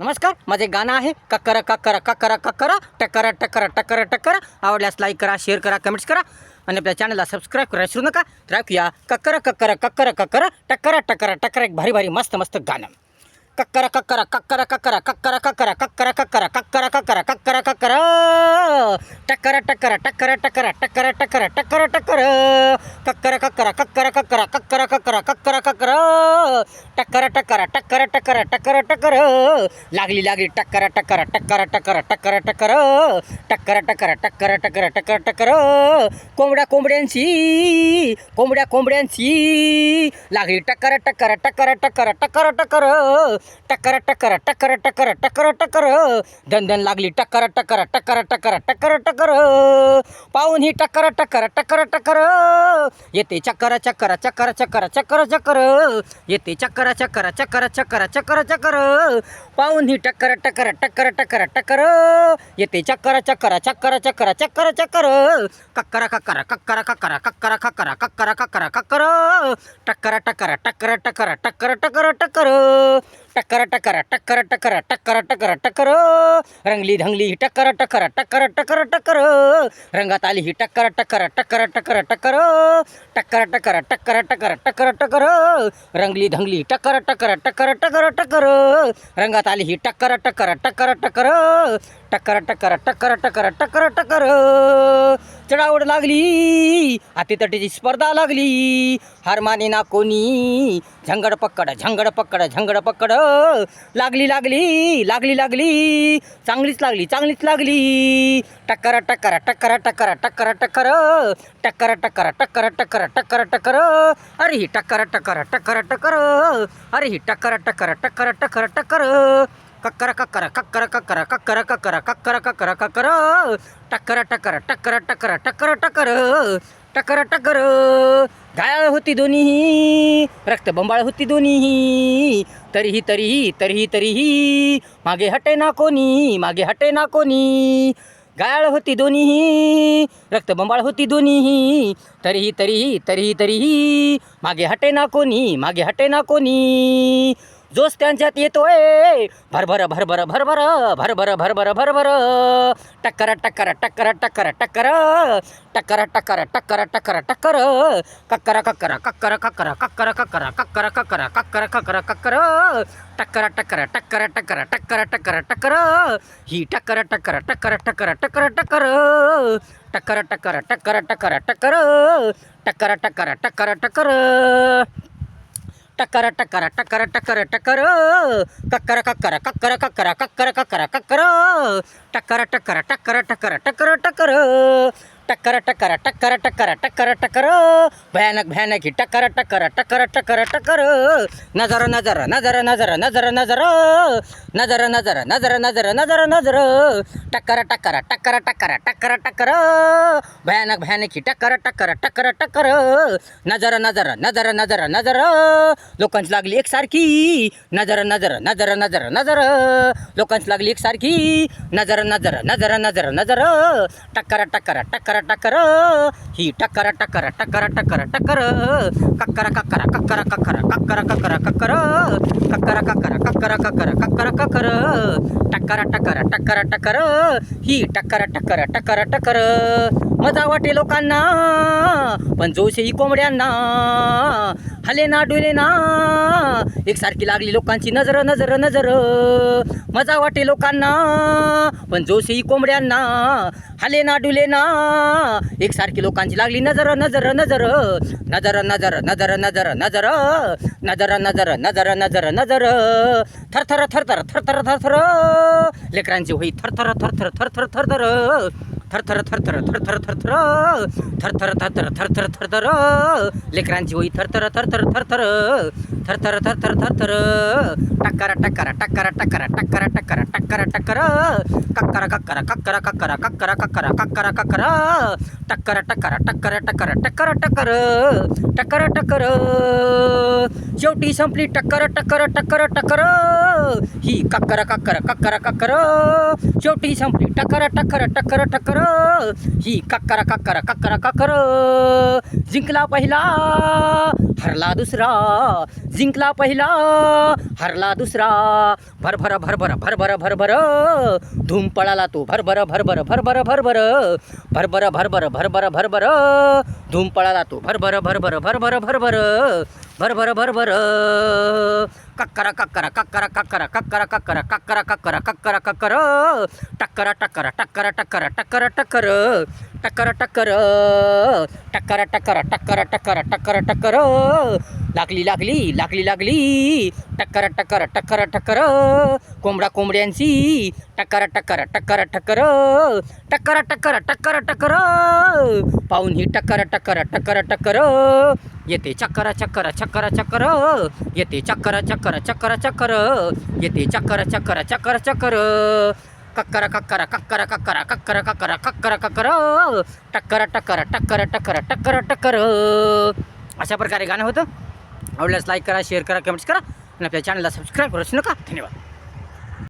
नमस्कार माझे गाणं आहे कक्कर कक्कर कक्करा कक्कर टक्कर टक्कर टक्कर टक्कर. आवडल्यास लाईक करा शेअर करा कमेंट्स करा. आणि आपल्या चॅनलला सबस्क्राईब करा विसरू नका. तर ऐकूया कक्कर कक्कर कक्कर कक्कर टक्कर टक्कर टक्कर एक भारी भारी मस्त मस्त गाणं. कक्कर कक्कर कक्कर कक्कर कक्कर कक्कर कक्कर कक्करा कक्करा कक्कर कक्कर कक्कर टक्कर टक्कर टक्कर टक्कर टक्कर टक्कर टक्कर टक्कर कक्कर कक्कर कक्करा कक्कर कक्कर कक्करा कक्कर कक्कर टक्कर टक्कर टक्कर टक्कर टक्कर टक्कर लागली लागली टक्कर टक्कर टक्करा टक्करा टक्कर टक्कर टक्कर टक्कर टक्कर टक्कर टक्कर टक्कर कोंबड्या कोंबड्यांची कोंबड्या कोंबड्यांची लागली टक्करा टक्कर टक्कर टक्कर टक्कर टक्कर टक्कर टक्कर टक्कर टक्कर टक्कर टक्कर दन लागली टक्कर टक्कर टक्कर टक्कर टक्कर टक्कर पाहून ही टक्कर टक्कर टक्कर टक्कर येते चक्कर चक्कर चक्कर चक्कर चक्कर चक्कर येते चक्कर चक्कर चक्कर चक्कर चक्कर चक्कर पाहून ही टक्कर टक्कर टक्कर टक्कर टक्कर येते चक्कर चक्कर चक्कर चक्कर चक्कर चक्कर कक्कर कक्कर कक्कर कक्कर कक्कर कक्कर कक्कर कक्कर कक्कर टक्कर टक्कर टक्कर टक्कर टक्कर टक्कर टक्कर टक्कर टक्कर टक्कर टक्कर टक्कर टक्कर टक्कर रंगली धंगली ही टक्कर टक्कर टक्कर टक्कर टक्कर रंगात आली ही टक्कर टक्कर टक्कर टक्कर टक्कर टक्कर टक्कर टक्कर टक्कर टक्कर टक्कर रंगली धंगली टक्कर टक्कर टक्कर टक्कर टक्कर रंगात आली ही टक्कर टक्कर टक्कर टक्कर टक्कर टक्कर टक्कर टक्कर टक्कर टक्कर चढावड लागली हातीतटीची स्पर्धा लागली हार माने ना कोणी झंगड पक्कड झंगड पक्कड झंगड पक्कड लागली लागली लागली लागली चांगलीच लागली चांगलीच लागली टक्कर टक्कर टक्कर टक्कर टक्कर टक्कर टक्कर टक्कर टक्कर टक्कर टक्कर टक्कर अरे ही टक्कर टक्कर टक्कर टक्कर अरे ही टक्कर टक्कर टक्कर टक्कर टक्कर कक्कर कक्कर कक्कर कक्कर कक्कर कक्कर कक्कर कक्कर कक्कर टक्कर टक्कर टक्कर टक्कर टक्कर टक्कर टक्कर टक्कर घायाळ होती दोन्हीही रक्तबंबाळ होती दोन्हीही तरीही तरीही तरीही तरीही मागे हटे ना कोणी मागे हटे ना कोणी गाळ होती दोन्हीही रक्तबंबाळ होती दोन्हीही तरीही तरीही तरीही तरीही मागे हटे ना कोणी मागे हटे ना कोणी जोश त्यांच्यात येतोय भरभर भरभर भरभर भरभर भरभर भरभर टक्कर टक्कर टक्कर टक्कर टक्कर टक्कर टक्कर टक्कर टक्कर टक्कर कक्कर कक्कर कक्कर कक्कर कक्कर कक्कर कक्कर कक्कर कक्कर कक्कर कक्कर टक्कर टक्कर टक्कर टक्कर टक्कर टक्कर टक्कर ही टक्कर टक्कर टक्कर टक्कर टक्कर टक्कर टक्कर टक्कर टक्कर टक्कर टक्कर टक्कर टक्कर टक्कर टक्कर ಟಕ್ಕರ ಟಕ್ಕರ ಟಕ್ಕರ ಟಕ್ಕರ ಟಕ್ಕರ ಕಕ್ಕರ ಕಕ್ಕರ ಕಕ್ಕರ ಕಕ್ಕರ ಕಕ್ಕರ ಕಕ್ಕರ ಕಕ್ಕರ ಟಕ್ಕರ ಟಕ್ಕರ ಟಕ್ಕರ ಟಕ್ಕರ ಟಕ್ಕರ ಟಕ್ಕರ टक्कर टक्कर टक्कर टक्कर टक्कर टक्कर भयानक भयानक ही टक्कर टक्कर टक्कर टक्कर टक्कर नजर नजर नजर नजर नजर नजर नजर नजर नजर नजर नजर नजर टक्कर टक्कर टक्कर टक्कर टक्कर टक्कर भयानक भयानक ही टक्कर टक्कर टक्कर टक्कर नजर नजर नजर नजर नजर लोकांची लागली एकसारखी नजर नजर नजर नजर नजर लोकांची लागली एकसारखी नजर नजर नजर नजर नजर टक्कर टक्कर टक्कर टक्कर ही टक्कर टक्कर टक्कर टक्कर टक्कर कक्कर कक्कर कक्कर कक्कर कक्कर कक्कर कक्कर कक्कर कक्कर कक्कर कक्कर कक्कर कक्कर टक्कर टक्कर टक्कर टक्कर ही टक्कर टक्कर टक्कर टक्कर मजा वाटे लोकांना पण जोशही कोंबड्यांना हले ना डुले ना एकसारखी लागली लोकांची नजर नजर नजर मजा वाटे लोकांना पण जोशी कोंबड्यांना हाले ना डुले ना एकसारखी लोकांची लागली नजर नजर नजर नजर नजर नजर नजर नजर नजर नजर नजर नजर नजर थरथर थरथर थरथर थरथर लेकरांची होई थरथर थरथर थरथर थरथर थरथर थरथर थरथर थरथर थरथर थरथर थरथर थरथर लेकरांची होई थरथर थरथर थरथर थरथर थरथर थरथर टक्कर टक्कर टक्कर टक्कर टक्कर टक्कर टक्कर टक्कर कक्कर कक्कर कक्कर कक्कर कक्कर कक्कर कक्कर कक्कर टक्कर टक्कर टक्कर टक्कर टक्कर टक्कर टक्कर टक्कर शेवटी संपली टक्कर टक्कर टक्कर टक्कर ही कक्कर कक्कर कक्कर कक्कर शेवटी संपली टक्कर टक्कर टक्कर टक्कर ही कक्कर कक्कर कक्कर कक्कर जिंकला पहिला हरला दुसरा जिंकला पहिला हरला दुसरा भरभर भरभर भरभर भरभर धूम पळाला तो भरभर भरभर भरभर भरभर भरभर भरभर भरभर भरभर धूम पळाला तो भरभर भरभर भरभर भरभर भरभर भरभर कक्करा कक्करा कक्करा कक्करा कक्करा कक्करा कक्करा कक्करा कक्करा कक्कर टक्करा टक्करा टक्करा टक्करा टक्करा टक्कर टक्कर टक्कर टक्करा टक्करा टक्करा टक्करा टक्करा टक्कर लागली लागली लागली लागली टक्कर टक्कर टक्कर टक्कर कोंबडा कोंबड्यांची टक्कर टक्कर टक्कर टक्कर टक्कर टक्कर टक्कर टक्कर पाहून ही टक्कर टक्कर टक्कर टक्कर येते चक्करा चक्करा चक्करा चक्कर येते चक्करा चक्कर चक्करा चक्कर येते चक्कर चक्करा चक्कर चक्कर कक्कर कक्करा कक्करा कक्करा कक्कर कक्कर कक्करा कक्कर टक्कर टक्कर टक्कर टक्कर टक्कर टक्कर अशा प्रकारे गाणं होतं आवडल्यास लाईक करा शेअर करा कमेंट्स करा आणि आपल्या चॅनलला सबस्क्राईब करूच नका. धन्यवाद.